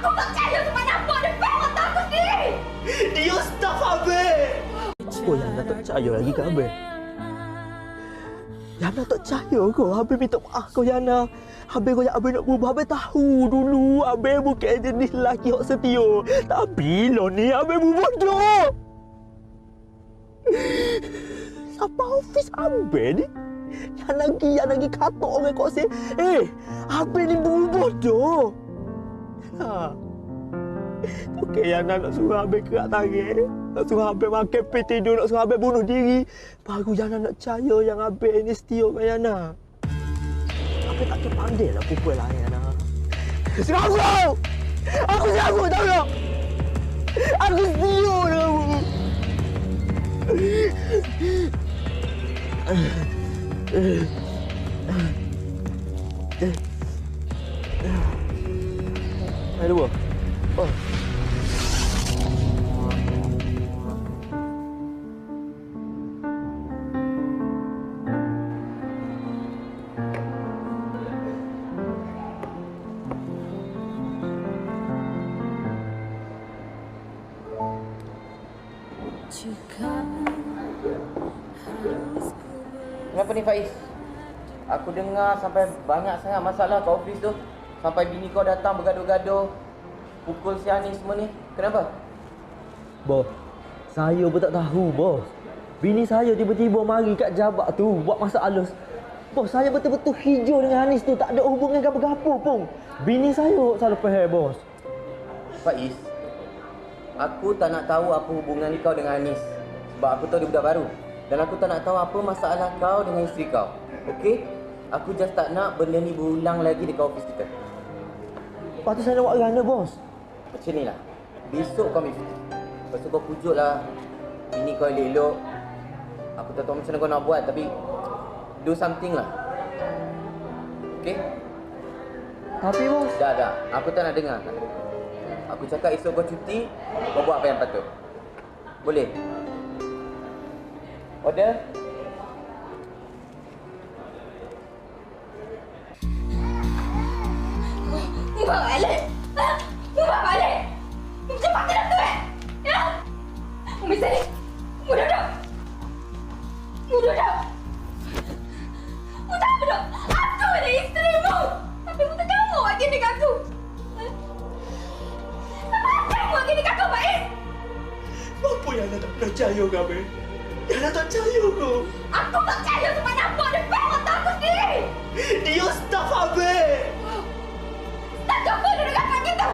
Aku tak percaya sama nampak dia pewat aku sendiri. Dia stuck Habib! Apa yang nak tak percaya lagi ke Habib? Yana tak percaya kau. Habib minta maaf kau Yana. Habib kau yang Habib nak berubah. Habib tahu dulu Habib bukan jenis lelaki yang setia. Tapi lo ni Habib berbodoh. Siapa ofis Habib ni? Yang lagi, yang lagi kata orang kau say, eh, Habib ni berbodoh. Yana. Okey, Yana nak suruh Habib kerak tangan. Nak suruh Habib makan pil tidur, nak suruh Habib bunuh diri. Baru Yana nak percaya yang Habib ni setia dengan Yana. Habib tak kira pandai lah pupul lah Yana. Serang aku! Aku serang aku, tahu tak? Aku setia dengan kamu. Ada apa? Oh. Kenapa ni Faiz? Aku dengar sampai banyak sangat masalah kat office tu. Sampai bini kau datang bergaduh-gaduh. Pukul siang ni semua ni. Kenapa? Bos, saya pun tak tahu, bos. Bini saya tiba-tiba mari kat jabak tu buat masalah. Bos, saya betul-betul hijau dengan Hanis tu. Tak ada hubungan apa-apa pun. Bini saya salah faham, bos. Faiz, aku tak nak tahu apa hubungan kau dengan Anis. Sebab aku tahu dia budak baru. Dan aku tak nak tahu apa masalah kau dengan isteri kau. Okey? Aku just tak nak benda ni berulang lagi dekat office kita. Lepas tu saya nak buat kerana, bos. Macam ni lah. Besok kau ambil cuti. Lepas tu kau pujuk lah. Bini kau elok-elok. Aku tak tahu macam mana kau nak buat tapi do something lah. Okay? Tapi, bos. Dah, dah. Aku tak nak dengar. Tak nak dengar. Aku cakap esok kau cuti, kau buat apa yang patut. Boleh? Order? Mbak balik. Ha? Mbak balik. Cepat tidak tu eh. Ya. Umi sini. Mu duduk. Mu duduk. Mu tak duduk. Aku ni isterimu. Tapi mu tak kamu lagi dengan aku. Apa kamu lagi dengan aku, Pak Is? Apa yang nak tak percaya, Gabe? Yang tak percaya kau. Aku tak percaya sama nampak dia